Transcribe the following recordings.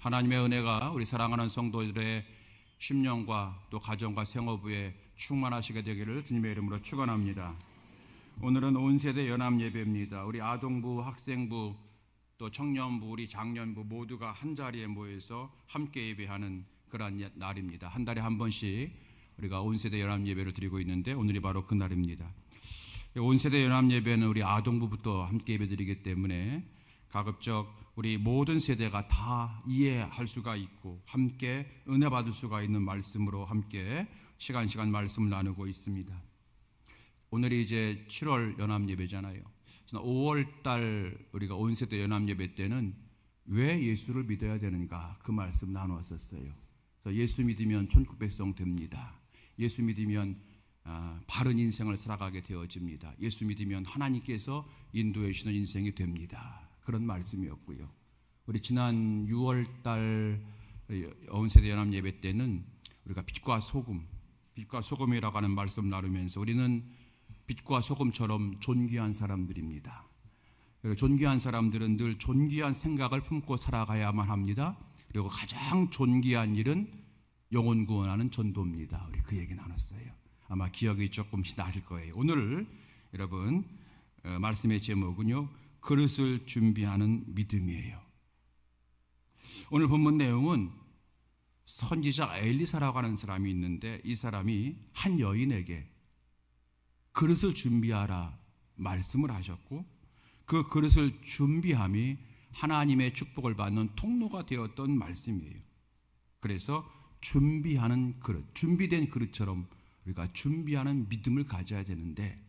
하나님의 은혜가 우리 사랑하는 성도들의 심령과 또 가정과 생업에 충만하시게 되기를 주님의 이름으로 축원합니다. 오늘은 온 세대 연합 예배입니다. 우리 아동부, 학생부, 또 청년부, 우리 장년부 모두가 한 자리에 모여서 함께 예배하는 그러한 예- 날입니다. 한 달에 한 번씩 우리가 온 세대 연합 예배를 드리고 있는데 오늘이 바로 그 날입니다. 온 세대 연합 예배는 우리 아동부부터 함께 예배드리기 때문에 가급적 우리 모든 세대가 다 이해할 수가 있고 함께 은혜 받을 수가 있는 말씀으로 함께 시간 시간 말씀을 나누고 있습니다. 오늘이 이제 7월 연합 예배잖아요. 5월 달 우리가 온 세대 연합 예배 때는 왜 예수를 믿어야 되는가 그 말씀 나누었었어요. 예수 믿으면 천국 백성 됩니다. 예수 믿으면 아, 바른 인생을 살아가게 되어집니다. 예수 믿으면 하나님께서 인도해 주시는 인생이 됩니다. 그런 말씀이었고요. 우리 지난 6월 달 온세대 연합 예배 때는 우리가 빛과 소금, 빛과 소금이라고 하는 말씀 나누면서 우리는 빛과 소금처럼 존귀한 사람들입니다. 그리고 존귀한 사람들은 늘 존귀한 생각을 품고 살아가야만 합니다. 그리고 가장 존귀한 일은 영혼 구원하는 전도입니다. 우리 그 얘기 나눴어요. 아마 기억이 조금씩 나실 거예요. 오늘 여러분 어, 말씀의 제목은요. 그릇을 준비하는 믿음이에요. 오늘 본문 내용은 선지자 엘리사라고 하는 사람이 있는데 이 사람이 한 여인에게 그릇을 준비하라 말씀을 하셨고 그 그릇을 준비함이 하나님의 축복을 받는 통로가 되었던 말씀이에요. 그래서 준비하는 그릇, 준비된 그릇처럼 우리가 준비하는 믿음을 가져야 되는데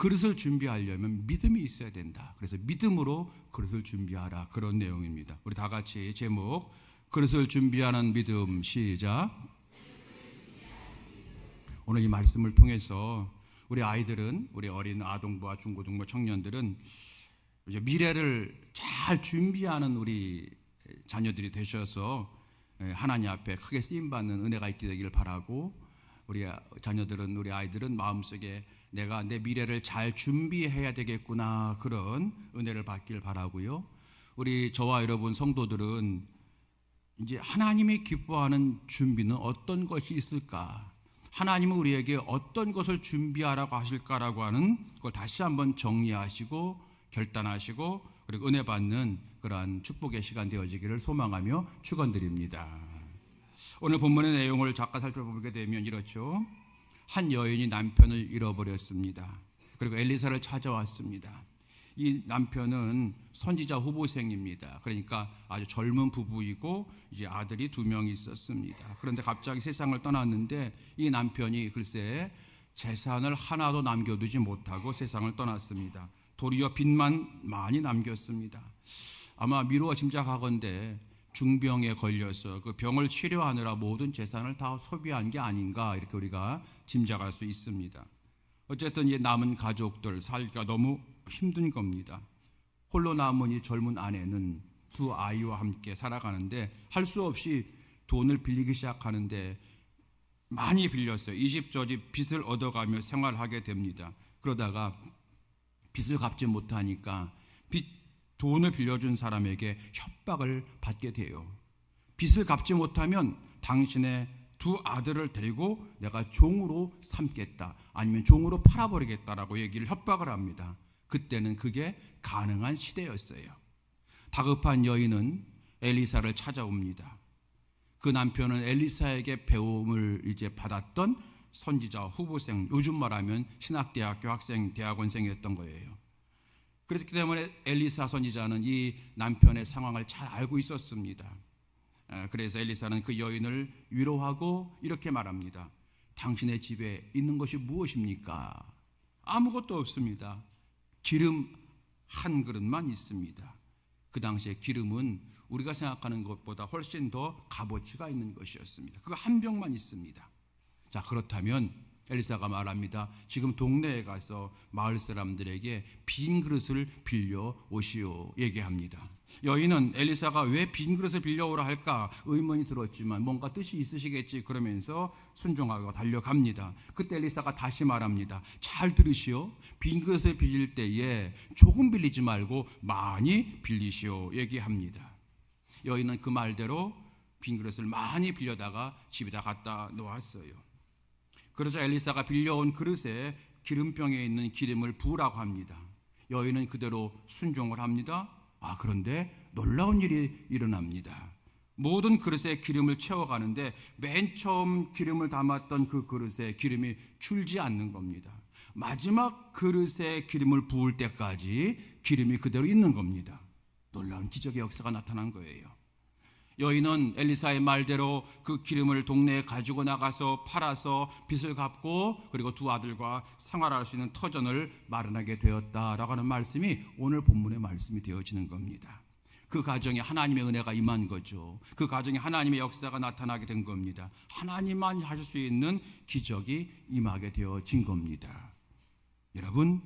그릇을 준비하려면 믿음이 있어야 된다. 그래서 믿음으로 그릇을 준비하라. 그런 내용입니다. 우리 다 같이 제목 그릇을 준비하는 믿음 시작. 오늘 이 말씀을 통해서 우리 아이들은 우리 어린 아동부와 중고등부 청년들은 미래를 잘 준비하는 우리 자녀들이 되셔서 하나님 앞에 크게 쓰임 받는 은혜가 있게 되기를 바라고 우리 자녀들은 우리 아이들은 마음속에 내가 내 미래를 잘 준비해야 되겠구나 그런 은혜를 받길 바라고요. 우리 저와 여러분 성도들은 이제 하나님이 기뻐하는 준비는 어떤 것이 있을까? 하나님은 우리에게 어떤 것을 준비하라고 하실까라고 하는 걸 다시 한번 정리하시고 결단하시고 그리고 은혜 받는 그러한 축복의 시간 되어지기를 소망하며 축원드립니다. 오늘 본문의 내용을 잠깐 살펴보게 되면 이렇죠. 한 여인이 남편을 잃어버렸습니다. 그리고 엘리사를 찾아왔습니다. 이 남편은 선지자 후보생입니다. 그러니까 아주 젊은 부부이고 이제 아들이 두 명 있었습니다. 그런데 갑자기 세상을 떠났는데 이 남편이 글쎄 재산을 하나도 남겨두지 못하고 세상을 떠났습니다. 도리어 빚만 많이 남겼습니다. 아마 미루어 짐작하건대 중병에 걸려서 그 병을 치료하느라 모든 재산을 다 소비한 게 아닌가 이렇게 우리가 짐작할 수 있습니다. 어쨌든 이 남은 가족들 살기가 너무 힘든 겁니다. 홀로 남은 이 젊은 아내는 두 아이와 함께 살아가는데 할 수 없이 돈을 빌리기 시작하는데 많이 빌렸어요. 이 집 저 집 빚을 얻어가며 생활하게 됩니다. 그러다가 빚을 갚지 못하니까 빚 돈을 빌려준 사람에게 협박을 받게 돼요. 빚을 갚지 못하면 당신의 두 아들을 데리고 내가 종으로 삼겠다. 아니면 종으로 팔아버리겠다라고 얘기를 협박을 합니다. 그때는 그게 가능한 시대였어요. 다급한 여인은 엘리사를 찾아옵니다. 그 남편은 엘리사에게 배움을 이제 받았던 선지자 후보생, 요즘 말하면 신학대학교 학생, 대학원생이었던 거예요. 그렇기 때문에 엘리사 선지자는 이 남편의 상황을 잘 알고 있었습니다. 그래서 엘리사는 그 여인을 위로하고 이렇게 말합니다. 당신의 집에 있는 것이 무엇입니까? 아무것도 없습니다. 기름 한 그릇만 있습니다. 그 당시에 기름은 우리가 생각하는 것보다 훨씬 더 값어치가 있는 것이었습니다. 그한 병만 있습니다. 자, 그렇다면 엘리사가 말합니다. 지금 동네에 가서 마을 사람들에게 빈 그릇을 빌려 오시오 얘기합니다. 여인은 엘리사가 왜 빈 그릇을 빌려오라 할까 의문이 들었지만 뭔가 뜻이 있으시겠지 그러면서 순종하고 달려갑니다. 그때 엘리사가 다시 말합니다. 잘 들으시오. 빈 그릇을 빌릴 때에 조금 빌리지 말고 많이 빌리시오 얘기합니다. 여인은 그 말대로 빈 그릇을 많이 빌려다가 집에다 갖다 놓았어요. 그러자 엘리사가 빌려온 그릇에 기름병에 있는 기름을 부으라고 합니다. 여인은 그대로 순종을 합니다. 아, 그런데 놀라운 일이 일어납니다. 모든 그릇에 기름을 채워가는데 맨 처음 기름을 담았던 그 그릇에 기름이 줄지 않는 겁니다. 마지막 그릇에 기름을 부을 때까지 기름이 그대로 있는 겁니다. 놀라운 기적의 역사가 나타난 거예요. 여인은 엘리사의 말대로 그 기름을 동네에 가지고 나가서 팔아서 빚을 갚고 그리고 두 아들과 생활할 수 있는 터전을 마련하게 되었다라고 하는 말씀이 오늘 본문의 말씀이 되어지는 겁니다. 그 가정에 하나님의 은혜가 임한 거죠. 그 가정에 하나님의 역사가 나타나게 된 겁니다. 하나님만 하실 수 있는 기적이 임하게 되어진 겁니다. 여러분,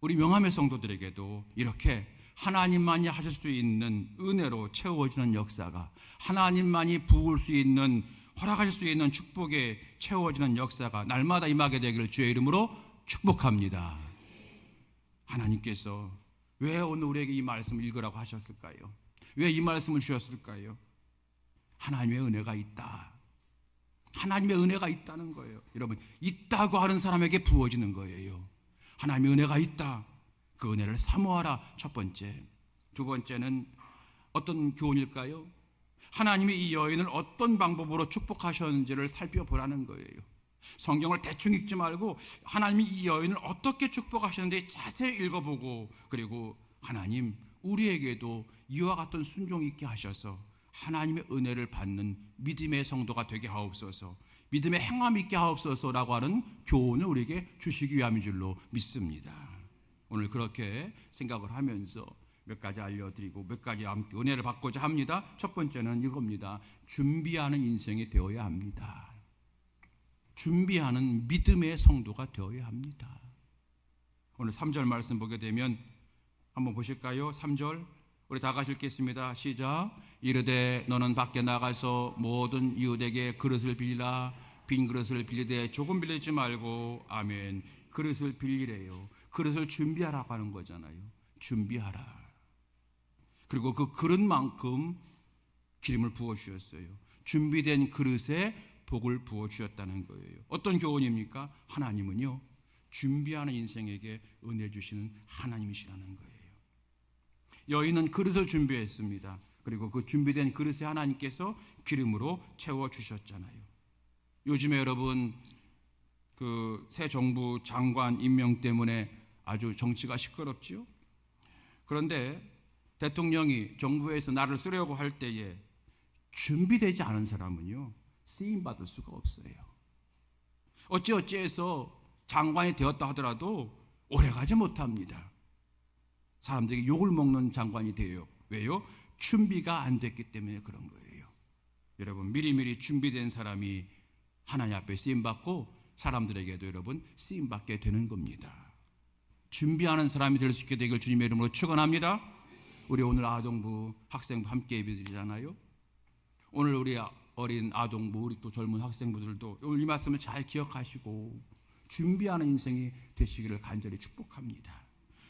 우리 명함의 성도들에게도 이렇게 하나님만이 하실 수 있는 은혜로 채워지는 역사가 하나님만이 부을 수 있는 허락하실 수 있는 축복에 채워지는 역사가 날마다 임하게 되기를 주의 이름으로 축복합니다. 하나님께서 왜 오늘 우리에게 이 말씀을 읽으라고 하셨을까요? 왜 이 말씀을 주셨을까요? 하나님의 은혜가 있다. 하나님의 은혜가 있다는 거예요. 여러분, 있다고 하는 사람에게 부어지는 거예요. 하나님의 은혜가 있다. 그 은혜를 사모하라. 첫 번째. 두 번째는 어떤 교훈일까요? 하나님이 이 여인을 어떤 방법으로 축복하셨는지를 살펴보라는 거예요. 성경을 대충 읽지 말고 하나님이 이 여인을 어떻게 축복하셨는지 자세히 읽어보고 그리고 하나님 우리에게도 이와 같은 순종 있게 하셔서 하나님의 은혜를 받는 믿음의 성도가 되게 하옵소서. 믿음의 행함 있게 하옵소서라고 하는 교훈을 우리에게 주시기 위함인 줄로 믿습니다. 오늘 그렇게 생각을 하면서 몇 가지 알려드리고 몇 가지 은혜를 받고자 합니다. 첫 번째는 이겁니다. 준비하는 인생이 되어야 합니다. 준비하는 믿음의 성도가 되어야 합니다. 오늘 3절 말씀 보게 되면 한번 보실까요? 3절 우리 다 같이 읽겠습니다. 시작. 이르되 너는 밖에 나가서 모든 이웃에게 그릇을 빌리라 빈 그릇을 빌리되 조금 빌리지 말고 아멘. 그릇을 빌리래요. 그릇을 준비하라고 하는 거잖아요. 준비하라. 그리고 그 그릇만큼 기름을 부어 주셨어요. 준비된 그릇에 복을 부어 주셨다는 거예요. 어떤 교훈입니까? 하나님은요. 준비하는 인생에게 은혜 주시는 하나님이시라는 거예요. 여인은 그릇을 준비했습니다. 그리고 그 준비된 그릇에 하나님께서 기름으로 채워 주셨잖아요. 요즘에 여러분 그 새 정부 장관 임명 때문에 아주 정치가 시끄럽지요. 그런데 대통령이 정부에서 나를 쓰려고 할 때에 준비되지 않은 사람은요 쓰임 받을 수가 없어요. 어찌 어찌해서 장관이 되었다 하더라도 오래가지 못합니다. 사람들에게 욕을 먹는 장관이 돼요. 왜요? 준비가 안 됐기 때문에 그런 거예요. 여러분 미리미리 준비된 사람이 하나님 앞에 쓰임 받고 사람들에게도 여러분 쓰임 받게 되는 겁니다. 준비하는 사람이 될 수 있게 되길 주님의 이름으로 축원합니다. 우리 오늘 아동부 학생부 함께 예배드리잖아요. 오늘 우리 어린 아동부 우리 또 젊은 학생부들도 오늘 이 말씀을 잘 기억하시고 준비하는 인생이 되시기를 간절히 축복합니다.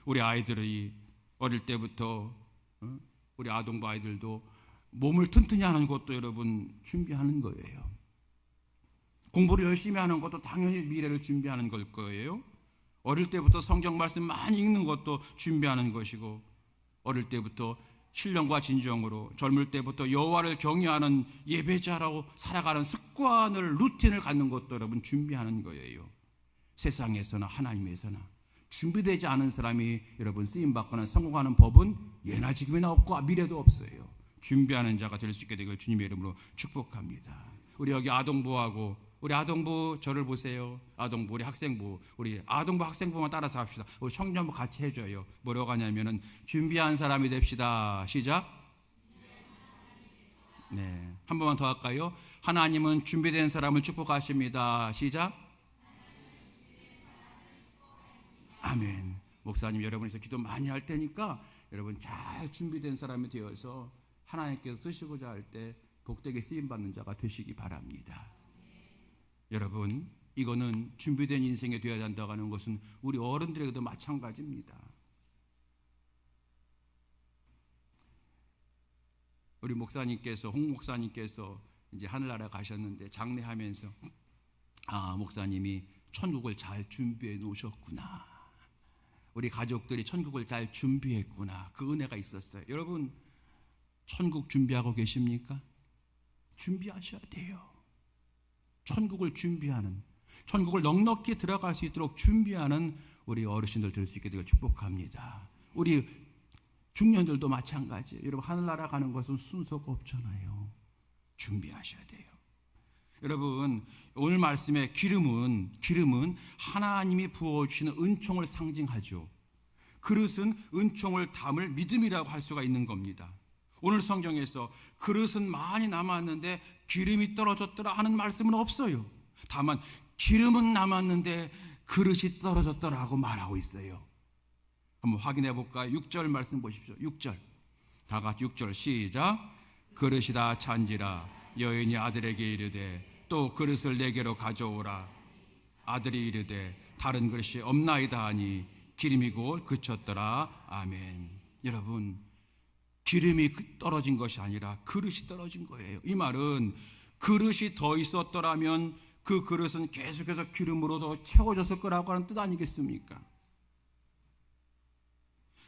우리 아이들이 어릴 때부터 어? 우리 아동부 아이들도 몸을 튼튼히 하는 것도 여러분 준비하는 거예요. 공부를 열심히 하는 것도 당연히 미래를 준비하는 걸 거예요. 어릴 때부터 성경 말씀 많이 읽는 것도 준비하는 것이고 어릴 때부터 신령과 진정으로 젊을 때부터 여호와를 경외하는 예배자라고 살아가는 습관을 루틴을 갖는 것도 여러분 준비하는 거예요. 세상에서나 하나님에서나 준비되지 않은 사람이 여러분 쓰임 받거나 성공하는 법은 예나 지금이나 없고 미래도 없어요. 준비하는 자가 될 수 있게 되길 주님의 이름으로 축복합니다. 우리 여기 아동부하고 우리 아동부 저를 보세요. 아동부 우리 학생부 우리 아동부 학생부만 따라서 합시다. 우리 청년부 같이 해줘요. 뭐라고 하냐면은 준비한 사람이 됩시다. 시작. 네, 한 번만 더 할까요? 하나님은 준비된 사람을 축복하십니다. 시작. 아멘. 목사님 여러분에서 기도 많이 할 테니까 여러분 잘 준비된 사람이 되어서 하나님께서 쓰시고자 할 때 복되게 쓰임 받는 자가 되시기 바랍니다. 여러분 이거는 준비된 인생이 되어야 한다고 하는 것은 우리 어른들에게도 마찬가지입니다. 우리 목사님께서 홍 목사님께서 이제 하늘나라 가셨는데 장례하면서 아 목사님이 천국을 잘 준비해 놓으셨구나. 우리 가족들이 천국을 잘 준비했구나. 그 은혜가 있었어요. 여러분 천국 준비하고 계십니까? 준비하셔야 돼요. 천국을 준비하는 천국을 넉넉히 들어갈 수 있도록 준비하는 우리 어르신들 될 수 있게 되길 축복합니다. 우리 중년들도 마찬가지예요. 여러분 하늘나라 가는 것은 순서가 없잖아요. 준비하셔야 돼요. 여러분 오늘 말씀의 기름은 기름은 하나님이 부어 주시는 은총을 상징하죠. 그릇은 은총을 담을 믿음이라고 할 수가 있는 겁니다. 오늘 성경에서 그릇은 많이 남았는데 기름이 떨어졌더라 하는 말씀은 없어요. 다만 기름은 남았는데 그릇이 떨어졌더라고 말하고 있어요. 한번 확인해 볼까요? 6절 말씀 보십시오. 6절. 다 같이 6절 시작. 그릇이 다 찬지라 여인이 아들에게 이르되 또 그릇을 내게로 가져오라. 아들이 이르되 다른 그릇이 없나이다 하니 기름이 곧 그쳤더라. 아멘. 여러분 기름이 그 떨어진 것이 아니라 그릇이 떨어진 거예요. 이 말은 그릇이 더 있었더라면 그 그릇은 계속해서 기름으로 더 채워졌을 거라고 하는 뜻 아니겠습니까?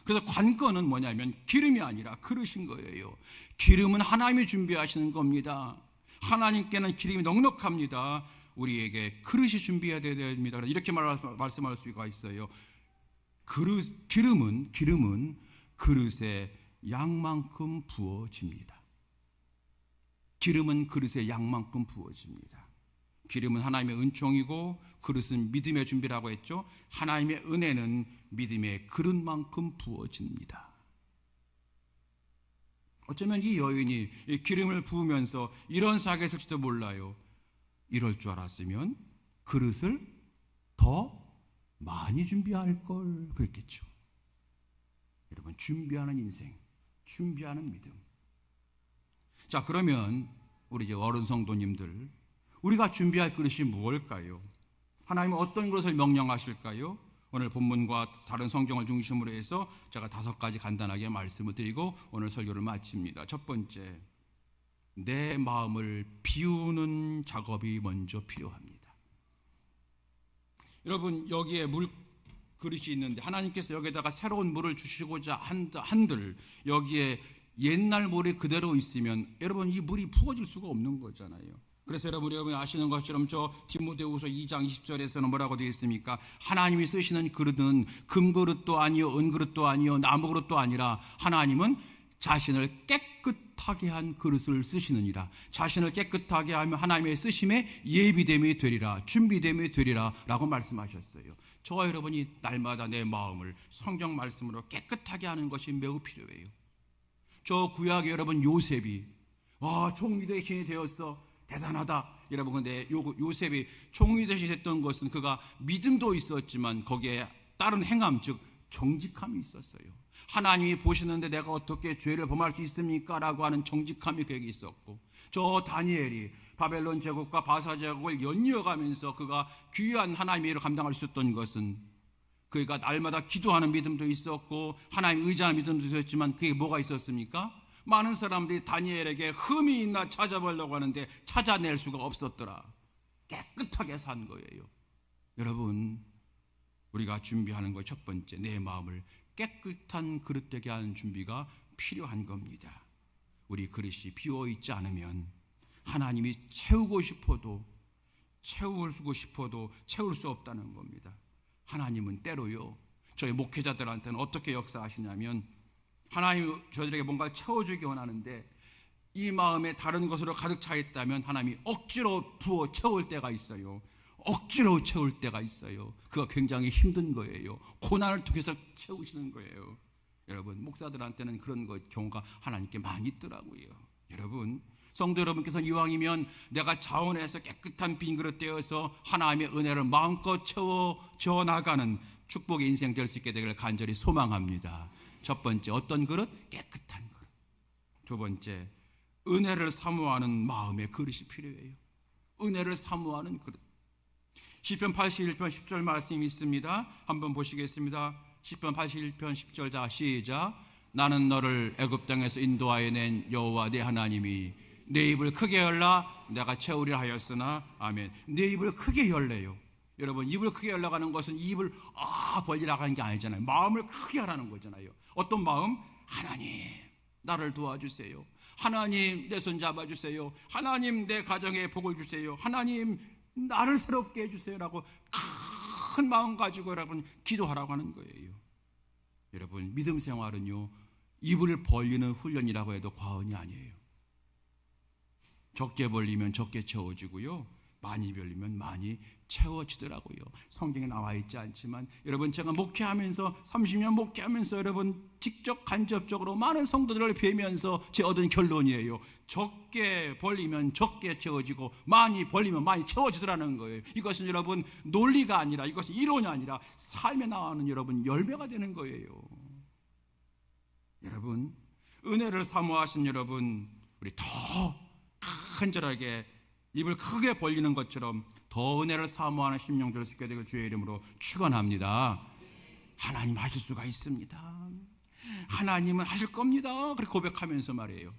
그래서 관건은 뭐냐면 기름이 아니라 그릇인 거예요. 기름은 하나님이 준비하시는 겁니다. 하나님께는 기름이 넉넉합니다. 우리에게 그릇이 준비해야 됩니다. 이렇게 말씀할 수가 있어요. 그릇, 기름은 기름은 그릇에 양만큼 부어집니다. 기름은 그릇에 양만큼 부어집니다. 기름은 하나님의 은총이고 그릇은 믿음의 준비라고 했죠. 하나님의 은혜는 믿음의 그릇만큼 부어집니다. 어쩌면 이 여인이 기름을 부으면서 이런 사역에 있을지도 몰라요. 이럴 줄 알았으면 그릇을 더 많이 준비할 걸 그랬겠죠. 여러분 준비하는 인생, 준비하는 믿음. 자 그러면 우리 이제 어른 성도님들 우리가 준비할 그릇이 무엇일까요? 하나님은 어떤 것을 명령하실까요? 오늘 본문과 다른 성경을 중심으로 해서 제가 다섯 가지 간단하게 말씀을 드리고 오늘 설교를 마칩니다. 첫 번째, 내 마음을 비우는 작업이 먼저 필요합니다. 여러분 여기에 물 그릇이 있는데 하나님께서 여기에다가 새로운 물을 주시고자 한들 여기에 옛날 물이 그대로 있으면 여러분 이 물이 부어질 수가 없는 거잖아요. 그래서 여러분 여러분 아시는 것처럼 저 디모데후서 2장 20절에서는 뭐라고 되어 있습니까? 하나님이 쓰시는 그릇은 금그릇도 아니요 은그릇도 아니요 나무그릇도 아니라 하나님은 자신을 깨끗하게 한 그릇을 쓰시느니라. 자신을 깨끗하게 하면 하나님의 쓰심에 예비됨이 되리라. 준비됨이 되리라라고 말씀하셨어요. 저와 여러분이 날마다 내 마음을 성경 말씀으로 깨끗하게 하는 것이 매우 필요해요. 저 구약 여러분 요셉이 와 총리 대신이 되었어. 대단하다. 여러분 근데 요, 요셉이 총리 대신이 됐던 것은 그가 믿음도 있었지만 거기에 다른 행함 즉 정직함이 있었어요. 하나님이 보시는데 내가 어떻게 죄를 범할 수 있습니까? 라고 하는 정직함이 그에게 있었고 저 다니엘이 바벨론 제국과 바사 제국을 연이어가면서 그가 귀한 하나님의 일을 감당할 수 있었던 것은 그가 날마다 기도하는 믿음도 있었고 하나님 의지하는 믿음도 있었지만 그게 뭐가 있었습니까? 많은 사람들이 다니엘에게 흠이 있나 찾아보려고 하는데 찾아낼 수가 없었더라. 깨끗하게 산 거예요. 여러분, 우리가 준비하는 것 첫 번째, 내 마음을 깨끗한 그릇 되게 하는 준비가 필요한 겁니다. 우리 그릇이 비어 있지 않으면 하나님이 채우고 싶어도 채우고 싶어도 채울 수 없다는 겁니다. 하나님은 때로요. 저희 목회자들한테는 어떻게 역사하시냐면 하나님 저들에게 뭔가 채워주기 원하는데 이 마음에 다른 것으로 가득 차 있다면 하나님이 억지로 부어 채울 때가 있어요. 억지로 채울 때가 있어요. 그가 굉장히 힘든 거예요. 고난을 통해서 채우시는 거예요. 여러분 목사들한테는 그런 것 경우가 하나님께 많이 있더라고요. 여러분 성도 여러분께서 이왕이면 내가 자원해서 깨끗한 빈 그릇 되어서 하나님의 은혜를 마음껏 채워 져 나가는 축복의 인생 될 수 있게 되기를 간절히 소망합니다. 첫 번째 어떤 그릇? 깨끗한 그릇. 두 번째 은혜를 사모하는 마음의 그릇이 필요해요. 은혜를 사모하는 그릇. 시편 81편 10절 말씀이 있습니다. 한번 보시겠습니다. 시편 81편 10절 다 시작. 나는 너를 애굽 땅에서 인도하여 낸 여호와 내 하나님이 내 입을 크게 열라 내가 채우리라 하였으나 아멘. 내 입을 크게 열래요. 여러분 입을 크게 열라가는 것은 입을 아 벌리라고 하는 게 아니잖아요. 마음을 크게 하라는 거잖아요. 어떤 마음? 하나님 나를 도와주세요. 하나님 내 손 잡아주세요. 하나님 내 가정에 복을 주세요. 하나님 나를 새롭게 해주세요라고 큰 마음 가지고 여러분 기도하라고 하는 거예요. 여러분 믿음 생활은요 입을 벌리는 훈련이라고 해도 과언이 아니에요. 적게 벌리면 적게 채워지고요. 많이 벌리면 많이 채워지더라고요. 성경에 나와 있지 않지만 여러분 제가 목회하면서 30년 목회하면서 여러분 직접 간접적으로 많은 성도들을 뵈면서 제 얻은 결론이에요. 적게 벌리면 적게 채워지고 많이 벌리면 많이 채워지더라는 거예요. 이것은 여러분 논리가 아니라 이것은 이론이 아니라 삶에 나오는 여러분 열매가 되는 거예요. 여러분 은혜를 사모하신 여러분 우리 더 간절하게 입을 크게 벌리는 것처럼 더 은혜를 사모하는 심령들을 쓰게 되길 주의 이름으로 축원합니다. 하나님 하실 수가 있습니다. 하나님은 하실 겁니다. 그렇게 고백하면서 말이에요.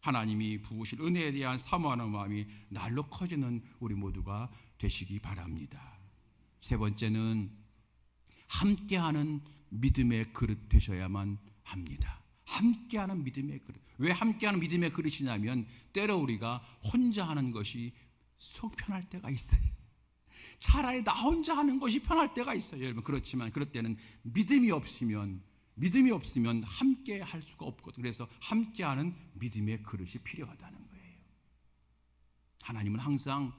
하나님이 부으실 은혜에 대한 사모하는 마음이 날로 커지는 우리 모두가 되시기 바랍니다. 세 번째는 함께하는 믿음의 그릇 되셔야만 합니다. 함께하는 믿음의 그릇. 왜 함께하는 믿음의 그릇이냐면 때로 우리가 혼자 하는 것이 속 편할 때가 있어요. 차라리 나 혼자 하는 것이 편할 때가 있어요. 여러분 그렇지만 그럴 때는 믿음이 없으면 믿음이 없으면 함께 할 수가 없거든. 그래서 함께하는 믿음의 그릇이 필요하다는 거예요. 하나님은 항상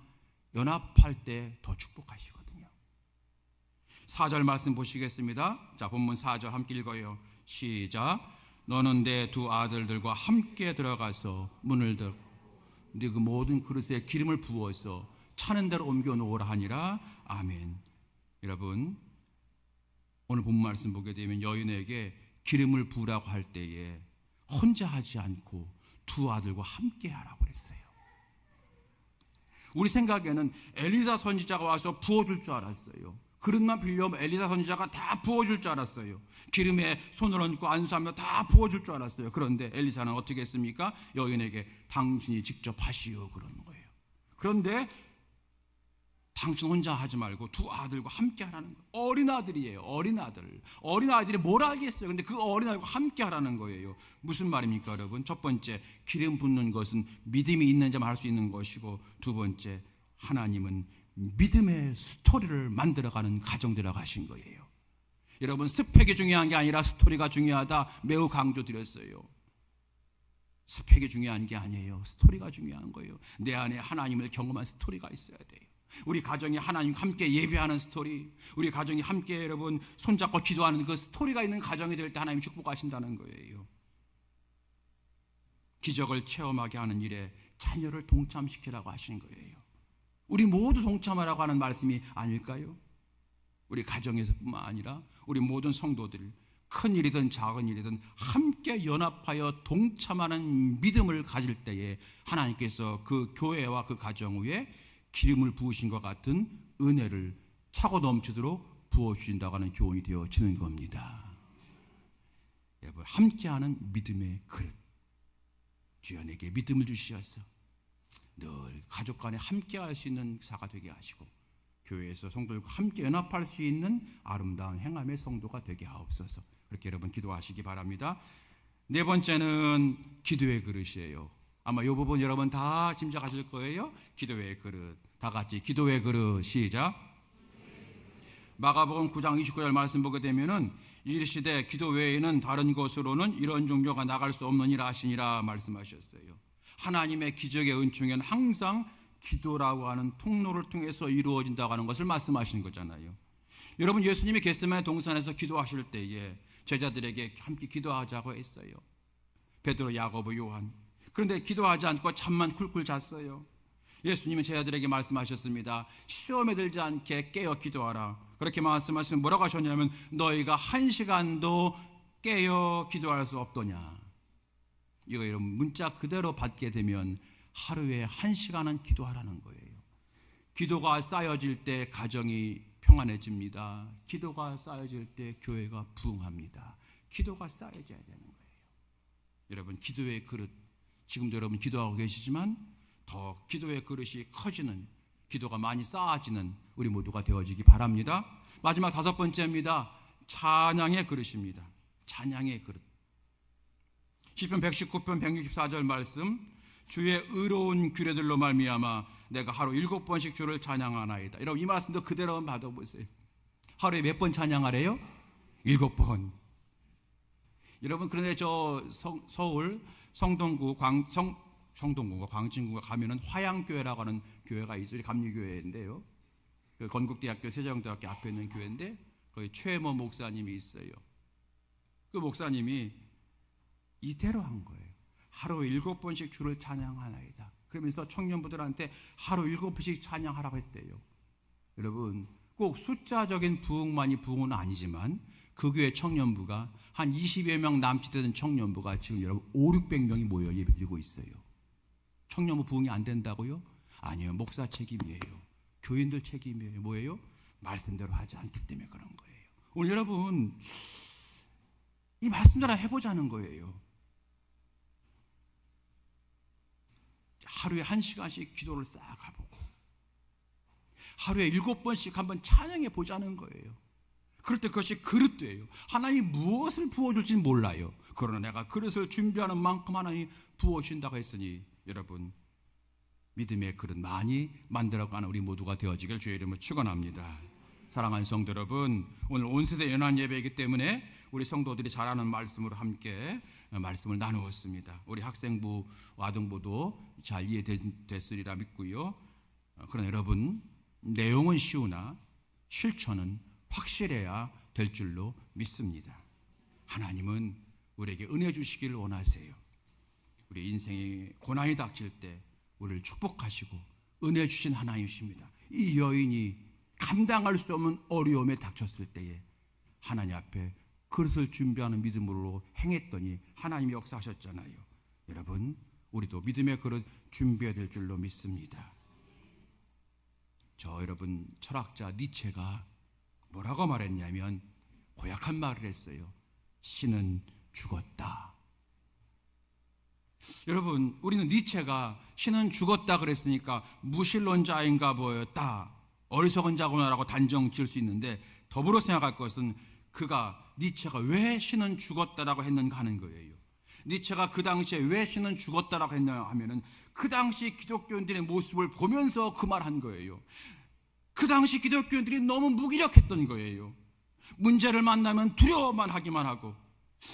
연합할 때 더 축복하시거든요. 4절 말씀 보시겠습니다. 자, 본문 4절 함께 읽어요. 시작. 너는 내 두 아들들과 함께 들어가서 문을 닫고 네 그 모든 그릇에 기름을 부어서 차는 대로 옮겨 놓으라 하니라. 아멘. 여러분 오늘 본 말씀 보게 되면 여인에게 기름을 부으라고 할 때에 혼자 하지 않고 두 아들과 함께 하라고 그랬어요. 우리 생각에는 엘리사 선지자가 와서 부어줄 줄 알았어요. 그릇만 빌려오면 엘리사 선지자가 다 부어줄 줄 알았어요. 기름에 손을 얹고 안수하며 다 부어줄 줄 알았어요. 그런데 엘리사는 어떻게 했습니까? 여인에게 당신이 직접 하시오 그러는 거예요. 그런데 당신 혼자 하지 말고 두 아들과 함께 하라는 거예요. 어린 아들이에요. 어린 아들. 어린 아들이 뭘 알겠어요. 근데 그 어린 아들과 함께 하라는 거예요. 무슨 말입니까, 여러분? 첫 번째, 기름 붓는 것은 믿음이 있는 자만 할 수 있는 것이고 두 번째, 하나님은 믿음의 스토리를 만들어가는 가정들이라고 하신 거예요. 여러분 스펙이 중요한 게 아니라 스토리가 중요하다 매우 강조드렸어요. 스펙이 중요한 게 아니에요. 스토리가 중요한 거예요. 내 안에 하나님을 경험한 스토리가 있어야 돼요. 우리 가정이 하나님 함께 예배하는 스토리, 우리 가정이 함께 여러분 손잡고 기도하는 그 스토리가 있는 가정이 될 때 하나님 축복하신다는 거예요. 기적을 체험하게 하는 일에 자녀를 동참시키라고 하시는 거예요. 우리 모두 동참하라고 하는 말씀이 아닐까요? 우리 가정에서뿐만 아니라 우리 모든 성도들 큰 일이든 작은 일이든 함께 연합하여 동참하는 믿음을 가질 때에 하나님께서 그 교회와 그 가정 위에 기름을 부으신 것 같은 은혜를 차고 넘치도록 부어주신다고 하는 교훈이 되어지는 겁니다. 함께하는 믿음의 그릇 주여 내게 믿음을 주시었어 늘 가족 간에 함께 할 수 있는 사가 되게 하시고 교회에서 성도들과 함께 연합할 수 있는 아름다운 행함의 성도가 되게 하옵소서. 그렇게 여러분 기도하시기 바랍니다. 네 번째는 기도의 그릇이에요. 아마 이 부분 여러분 다 짐작하실 거예요. 기도의 그릇. 다 같이 기도의 그릇 시작. 마가복음 9장 29절 말씀 보게 되면은 이르시되 기도 외에는 다른 곳으로는 이런 종교가 나갈 수 없느니라 하시니라 말씀하셨어요. 하나님의 기적의 은총에는 항상 기도라고 하는 통로를 통해서 이루어진다고 하는 것을 말씀하시는 거잖아요. 여러분 예수님이 겟세마네 동산에서 기도하실 때에 제자들에게 함께 기도하자고 했어요. 베드로, 야고보, 요한. 그런데 기도하지 않고 잠만 쿨쿨 잤어요. 예수님은 제자들에게 말씀하셨습니다. 시험에 들지 않게 깨어 기도하라. 그렇게 말씀하시면 뭐라고 하셨냐면 너희가 한 시간도 깨어 기도할 수 없더냐. 이거 여러분 문자 그대로 받게 되면 하루에 한 시간은 기도하라는 거예요. 기도가 쌓여질 때 가정이 평안해집니다. 기도가 쌓여질 때 교회가 부흥합니다. 기도가 쌓여져야 되는 거예요. 여러분 기도의 그릇 지금도 여러분 기도하고 계시지만 더 기도의 그릇이 커지는 기도가 많이 쌓아지는 우리 모두가 되어지기 바랍니다. 마지막 다섯 번째입니다. 찬양의 그릇입니다. 찬양의 그릇. 시편 119편 164절 말씀 주의 의로운 규례들로 말미암아 내가 하루 일곱 번씩 주를 찬양하나이다. 여러분 이 말씀도 그대로 받아보세요. 하루에 몇 번 찬양하래요? 일곱 번. 여러분 그런데 저 성, 서울 성동구 광 성 성동구가 광진구가 가면은 화양교회라고 하는 교회가 있어요. 감리교회인데요. 그 건국대학교 세종대학교 앞에 있는 교회인데 거기 최모 목사님이 있어요. 그 목사님이 이대로 한 거예요. 하루 일곱 번씩 주를 찬양하나이다. 그러면서 청년부들한테 하루 일곱 번씩 찬양하라고 했대요. 여러분 꼭 숫자적인 부흥만이 부흥은 아니지만 그 교회 청년부가 한 20여 명 남짓되는 청년부가 지금 여러분 5, 600명이 모여 예배 드리고 있어요. 청년부 부흥이 안 된다고요? 아니요. 목사 책임이에요. 교인들 책임이에요. 뭐예요? 말씀대로 하지 않기 때문에 그런 거예요. 오늘 여러분 이 말씀대로 해보자는 거예요. 하루에 한 시간씩 기도를 싹 가보고 하루에 일곱 번씩 한번 찬양해 보자는 거예요. 그럴 때 그것이 그릇돼요. 하나님 무엇을 부어줄지 몰라요. 그러나 내가 그릇을 준비하는 만큼 하나님 부어주신다고 했으니 여러분 믿음의 그릇 많이 만들어가는 우리 모두가 되어지길 주의 이름으로 축원합니다. 사랑하는 성도 여러분, 오늘 온 세대 연합 예배이기 때문에 우리 성도들이 잘하는 말씀으로 함께 말씀을 나누었습니다. 우리 학생부, 아동부도 잘 이해됐으리라 믿고요. 그러나 여러분, 내용은 쉬우나 실천은 확실해야 될 줄로 믿습니다. 하나님은 우리에게 은혜 주시기를 원하세요. 우리 인생에 고난이 닥칠 때 우리를 축복하시고 은혜 주신 하나님이십니다. 이 여인이 감당할 수 없는 어려움에 닥쳤을 때에 하나님 앞에 그릇을 준비하는 믿음으로 행했더니 하나님이 역사하셨잖아요. 여러분, 우리도 믿음의 그릇 준비해야 될 줄로 믿습니다. 저 여러분 철학자 니체가 뭐라고 말했냐면 고약한 말을 했어요. 신은 죽었다. 여러분, 우리는 니체가 신은 죽었다 그랬으니까 무신론자인가 보였다. 어리석은 자구나라고 단정 지을 수 있는데 더불어 생각할 것은 그가 니체가 왜 신은 죽었다라고 했는가 하는 거예요. 니체가 그 당시에 왜 신은 죽었다라고 했냐 하면은 그 당시 기독교인들의 모습을 보면서 그 말 한 거예요. 그 당시 기독교인들이 너무 무기력했던 거예요. 문제를 만나면 두려워만 하기만 하고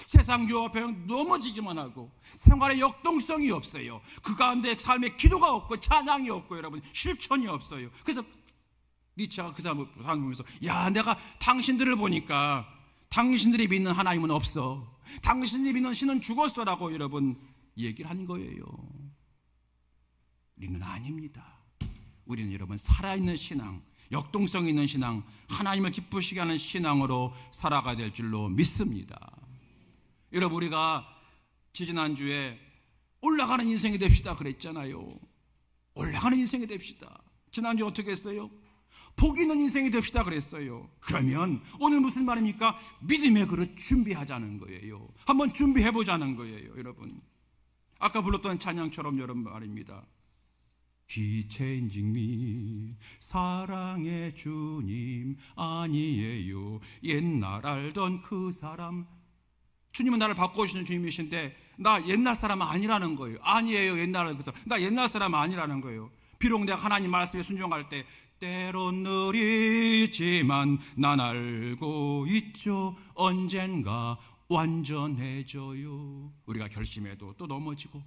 세상 유업에 넘어지기만 하고 생활의 역동성이 없어요. 그 가운데 삶에 기도가 없고 찬양이 없고 여러분 실천이 없어요. 그래서 니체가 그 사람 보면서 야 내가 당신들을 보니까 당신들이 믿는 하나님은 없어. 당신이 믿는 신은 죽었어라고 여러분 얘기를 한 거예요. 우리는 아닙니다. 우리는 여러분 살아있는 신앙, 역동성 있는 신앙, 하나님을 기쁘시게 하는 신앙으로 살아가야 될 줄로 믿습니다. 여러분 우리가 지지난주에 올라가는 인생이 됩시다 그랬잖아요. 올라가는 인생이 됩시다. 지난주 어떻게 했어요? 복 있는 인생이 됩시다 그랬어요. 그러면 오늘 무슨 말입니까? 믿음의 그릇 준비하자는 거예요. 한번 준비해 보자는 거예요, 여러분. 아까 불렀던 찬양처럼 여러분 말입니다. He changing me 사랑의 주님 아니에요 옛날 알던 그 사람 주님은 나를 바꿔주시는 주님이신데 나 옛날 사람 아니라는 거예요 아니에요 옛날 그 사람 나 옛날 사람 아니라는 거예요 비록 내가 하나님 말씀에 순종할 때 때론 느리지만 난 알고 있죠. 언젠가 완전해져요. 우리가 결심해도 또 넘어지고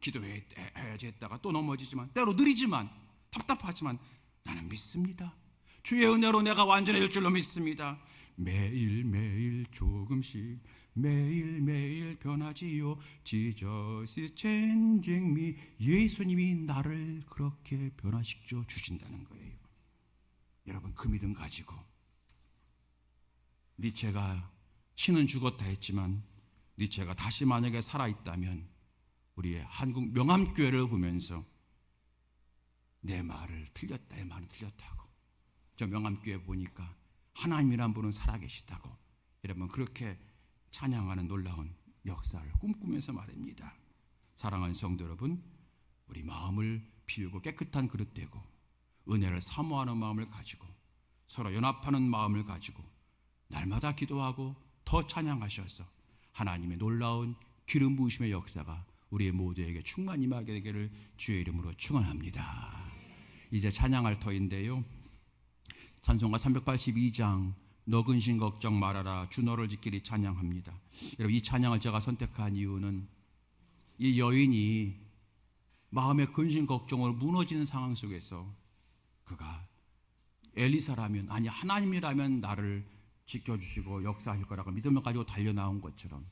기도해야지 했다가 또 넘어지지만 때로 느리지만 답답하지만 나는 믿습니다. 주의 은혜로 내가 완전해질 줄로 믿습니다. 매일매일 조금씩 매일매일 변하지요. Jesus is changing me. 예수님이 나를 그렇게 변화시켜 주신다는 거예요 여러분 그 믿음 가지고 니체가 신은 죽었다 했지만 니체가 다시 만약에 살아 있다면 우리의 한국 명함교회를 보면서 내 말을 틀렸다, 내 말은 틀렸다고. 저 명함교회 보니까 하나님이란 분은 살아계시다고. 여러분, 그렇게 찬양하는 놀라운 역사를 꿈꾸면서 말입니다. 사랑하는 성도 여러분, 우리 마음을 비우고 깨끗한 그릇 되고 은혜를 사모하는 마음을 가지고 서로 연합하는 마음을 가지고 날마다 기도하고 더 찬양하셔서 하나님의 놀라운 기름 부으심의 역사가 우리 모두에게 충만히 임하게 되기를 주의 이름으로 축원합니다. 이제 찬양할 터인데요. 찬송가 382장 너 근심 걱정 말아라 주 너를 지키리 찬양합니다. 여러분 이 찬양을 제가 선택한 이유는 이 여인이 마음의 근심 걱정으로 무너지는 상황 속에서 엘리사라면 아니 하나님이라면 나를 지켜주시고 역사하실 거라고 믿음을 가지고 달려 나온 것처럼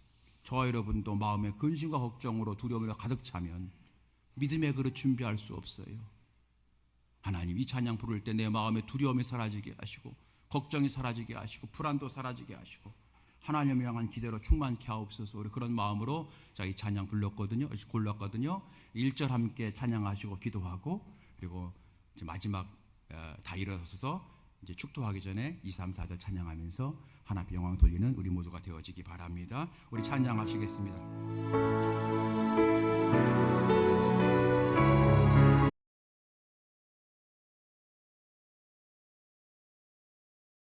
저와 여러분도 마음의 근심과 걱정으로 두려움으로 가득 차면 믿음의 그릇 준비할 수 없어요. 하나님 이 찬양 부를 때 내 마음의 두려움이 사라지게 하시고 걱정이 사라지게 하시고 불안도 사라지게 하시고 하나님을 향한 기대로 충만케 하옵소서. 우리 그런 마음으로 자 이 찬양 불렀거든요. 골랐거든요. 1절 함께 찬양하시고 기도하고 그리고 마지막 어, 다 일어서서 이제 축도하기 전에 2, 3, 4절 찬양하면서 하나님 영광 돌리는 우리 모두가 되어지기 바랍니다. 우리 찬양하시겠습니다